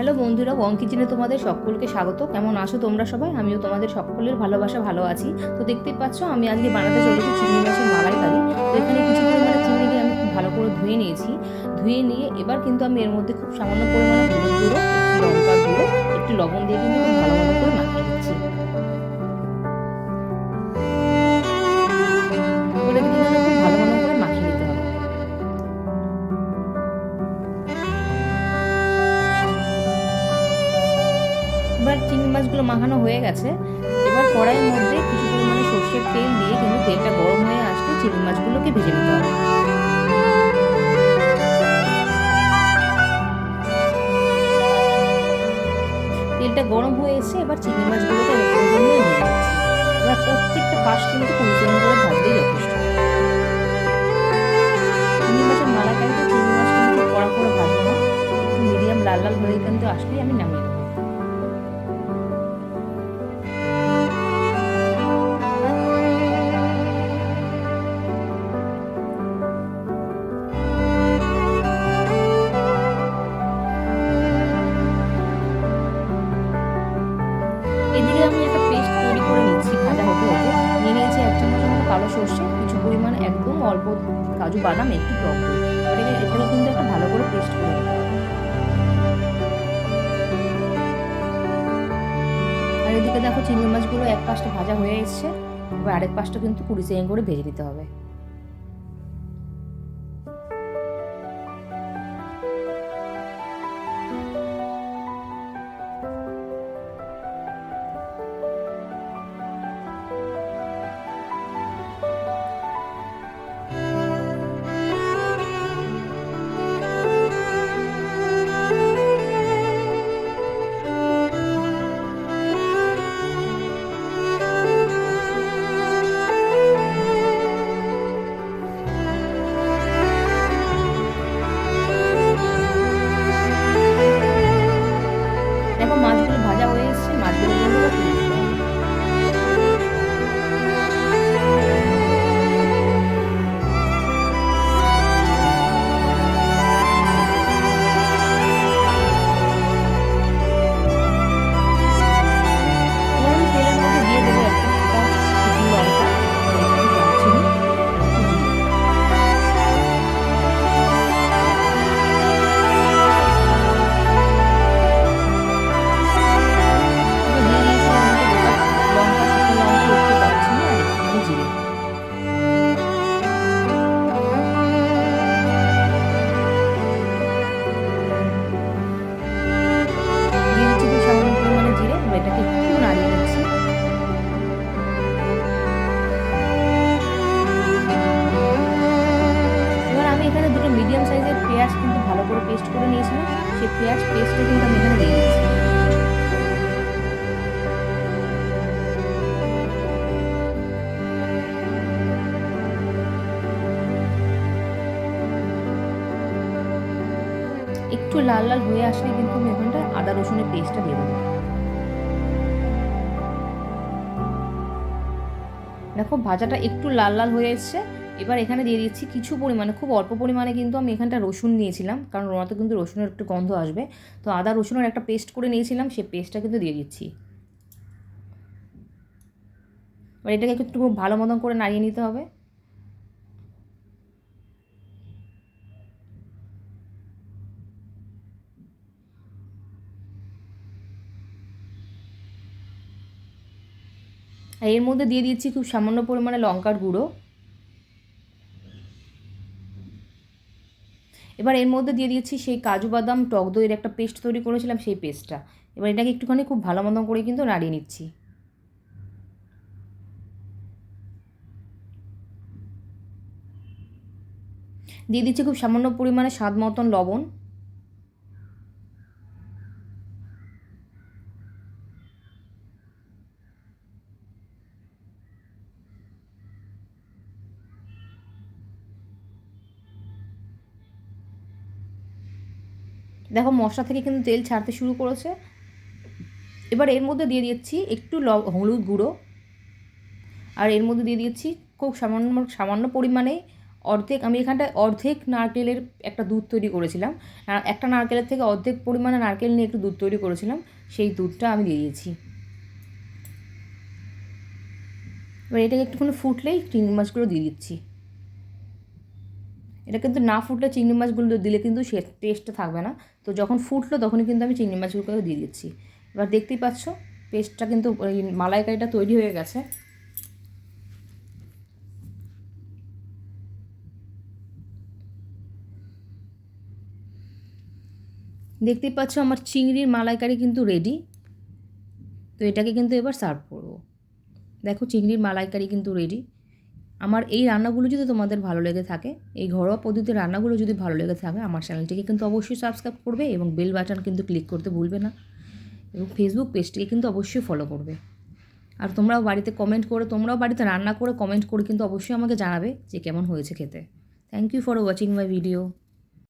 Hello বন্ধুরা Wang কিচেনে তোমাদের সকলকে স্বাগত। কেমন আছো তোমরা সবাই? আমিও তোমাদের সকলের ভালোবাসা ভালো আছি। তো দেখতেই পাচ্ছ, আমি আজকে বানাতে চলেছি চিংড়ি মাছের মালাইকারি। তো এখানে কিছু পরিমাণে চিংড়িকে আমি খুব ভালো করে ধুয়ে নিয়েছি। ধুয়ে নিয়ে এবার কিন্তু আমি এর মধ্যে খুব সামান্য পরিমাণে হলুদ গুঁড়ো একটু লঙ্কা গুঁড়ো, একটু লবণ দিয়ে কিন্তু খুব ভালো করে মাখিয়ে নিচ্ছি। মাখানো হয়ে গেছে। এবার কড়াইয়ের মধ্যে কিছু পরিমাণে সর্ষের তেল দিয়ে কিন্তু তেলটা গরম হয়ে আসলে চিংড়ি মাছগুলোকে ভেজে নিতে হবে। তেলটা গরম হয়ে এসে এবার চিংড়ি মাছগুলোকে এবার প্রত্যেকটা পাশ কিন্তু সেকেন্ড করে ভাজলেই যথেষ্ট। চিংড়ি মাছের মালাকারিতে চিংড়ি মাছ কিন্তু কড়া করে ভাজবো মিডিয়াম লাল লাল হয়ে কিন্তু আসলেই আমি নামিয়ে কালো সর্ষে, কিছু পরিমাণ একদম অল্প কাজু বাদাম, একটু টক দই। এটাকে কিন্তু একটা ভালো করে পেস্ট করে আর এদিকে দেখো চিংড়ি মাছগুলো এক পাশটা ভাজা হয়ে এসছে, এবার আরেক পাশটা কিন্তু কুড়ি সেকেন্ড করে ভেজে দিতে হবে। মিডিয়াম সাইজের পেঁয়াজ কিন্তু ভালো করে পেস্ট করে নিয়েছিলাম। সেই পেঁয়াজ পেস্টটা কিন্তু আমি এখানে দিয়ে দিচ্ছি। একটু লাল লাল হয়ে আসলে কিন্তু আমি ওখানটা আদা রসুনের পেস্টটা দিয়ে দেবো। দেখো, ভাজাটা একটু লাল লাল হয়ে এসছে। এবার এখানে দিয়ে দিচ্ছি কিছু পরিমাণে, খুব অল্প পরিমাণে কিন্তু আমি এখানটা রসুন নিয়েছিলাম, কারণ ওনাতে কিন্তু রসুনের একটু গন্ধ আসবে। তো আদা রসুনের একটা পেস্ট করে নিয়েছিলাম সেই পেস্টটা কিন্তু দিয়ে দিচ্ছি। এবার এটাকে একটু খুব ভালো মতন করে নাড়িয়ে নিতে হবে। এর মধ্যে দিয়ে দিচ্ছি খুব সামান্য পরিমাণে লঙ্কার গুঁড়ো। এবার এর মধ্যে দিয়ে দিয়েছি সেই কাজু বাদাম, টক দইয়ের একটা পেস্ট তৈরি করেছিলাম, সেই পেস্টটা। এবার এটাকে একটুখানি খুব ভালো মতন করে কিন্তু নাড়িয়ে নিচ্ছি। দিয়ে দিচ্ছি খুব সামান্য পরিমাণে স্বাদ মতন লবণ। দেখো মশলা থেকে কিন্তু তেল ছাড়তে শুরু করেছে। এবার এর মধ্যে দিয়ে দিচ্ছি একটু হলুদ গুঁড়ো। আর এর মধ্যে দিয়ে দিচ্ছি খুব সামান্য সামান্য পরিমাণে অর্ধেক, আমি এখানটায় অর্ধেক নারকেলের একটা দুধ তৈরি করেছিলাম। একটা নারকেলের থেকে অর্ধেক পরিমাণে নারকেল নিয়ে একটু দুধ তৈরি করেছিলাম, সেই দুধটা আমি দিয়ে দিয়েছি। এবার এটাকে একটুখানি ফুটলেই চিংড়ি মাছগুলো দিয়ে দিচ্ছি। এটা কিন্তু না ফুটলে চিংড়ি মাছগুলো দিলে কিন্তু সে টেস্টটা থাকবে না। তো যখন ফুটলো তখনই কিন্তু আমি চিংড়ি মাছগুলোকে দিয়ে দিচ্ছি। এবার দেখতেই পাচ্ছ পেস্টটা কিন্তু ওই মালাইকারিটা তৈরি হয়ে গেছে। দেখতেই পাচ্ছ আমার চিংড়ির মালাইকারি কিন্তু রেডি তো এটাকে কিন্তু এবার সার্ভ করব। দেখো চিংড়ির মালাইকারি কিন্তু রেডি আমার এই রান্নাগুলো যদি তোমাদের ভালো লেগে থাকে, এই ঘরোয়া পদ্ধতির রান্নাগুলো যদি ভালো লেগে থাকে, আমার চ্যানেলটিকে কিন্তু অবশ্যই সাবস্ক্রাইব করবে এবং বেল বাটন কিন্তু ক্লিক করতে ভুলবে না। এবং ফেসবুক পেজটিকে কিন্তু অবশ্যই ফলো করবে। আর তোমরাও বাড়িতে কমেন্ট করে, তোমরাও বাড়িতে রান্না করে কমেন্ট করে কিন্তু অবশ্যই আমাকে জানাবে যে কেমন হয়েছে খেতে। Thank you for watching my video